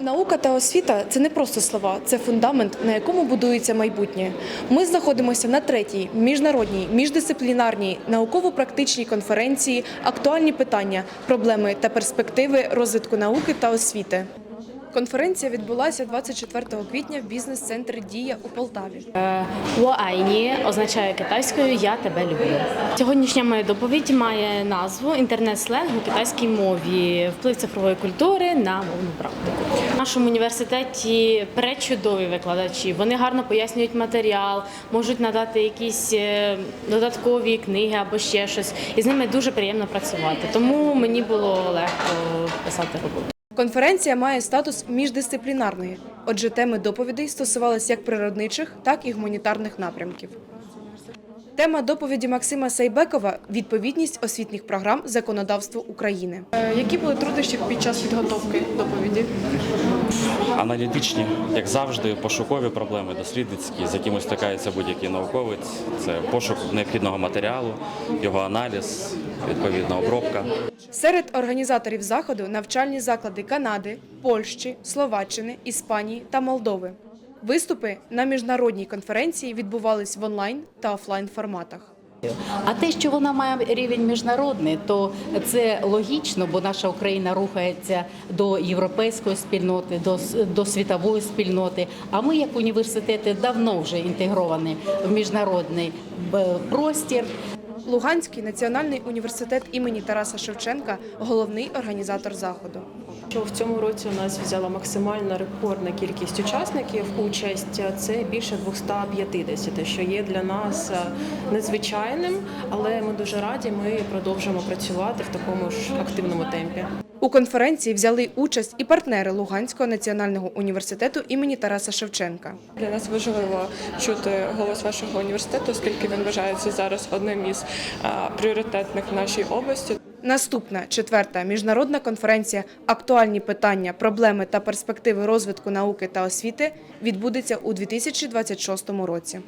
Наука та освіта це не просто слова, це фундамент, на якому будується майбутнє. Ми знаходимося на третій міжнародній міждисциплінарній науково-практичній конференції Актуальні питання, проблеми та перспективи розвитку науки та освіти. Конференція відбулася 24 квітня в бізнес-центрі Дія у Полтаві. Уайні означає китайською Я тебе люблю. Сьогоднішня моя доповідь має назву інтернет-сленг у китайській мові, вплив цифрової культури на мовну практику. В нашому університеті пречудові викладачі. Вони гарно пояснюють матеріал, можуть надати якісь е, додаткові книги або ще щось. І з ними дуже приємно працювати. Тому мені було легко писати роботу. Конференція має статус міждисциплінарної, отже, теми доповідей стосувалися як природничих, так і гуманітарних напрямків. Тема доповіді Максима Сайбекова відповідність освітніх програм законодавству України. Е, Які були труднощі під час підготовки доповіді? Аналітичні, як завжди, пошукові проблеми, дослідницькі, з якими стикається будь-який науковець. Це пошук необхідного матеріалу, його аналіз, відповідна обробка. Серед організаторів заходу навчальні заклади Канади, Польщі, Словаччини, Іспанії та Молдови. Виступи на міжнародній конференції відбувались в онлайн та офлайн форматах. А те, що вона має рівень міжнародний, то це логічно, бо наша Україна рухається до європейської спільноти, до, до світової спільноти. А ми, як університети, давно вже інтегровані в міжнародний простір. Луганський національний університет імені Тараса Шевченка головний організатор заходу. Що в цьому році у нас взяла максимальна рекордна кількість учасників участь. Це більше 250, що є для нас е, незвичайним, але ми дуже раді. Ми продовжимо працювати в такому ж активному темпі. У конференції взяли участь і партнери Луганського національного університету імені Тараса Шевченка. Для нас важливо чути голос вашого університету, оскільки він вважається зараз одним із пріоритетних в нашій області. Наступна четверта міжнародна конференція Актуальні питання, проблеми та перспективи розвитку науки та освіти відбудеться у 2026 році.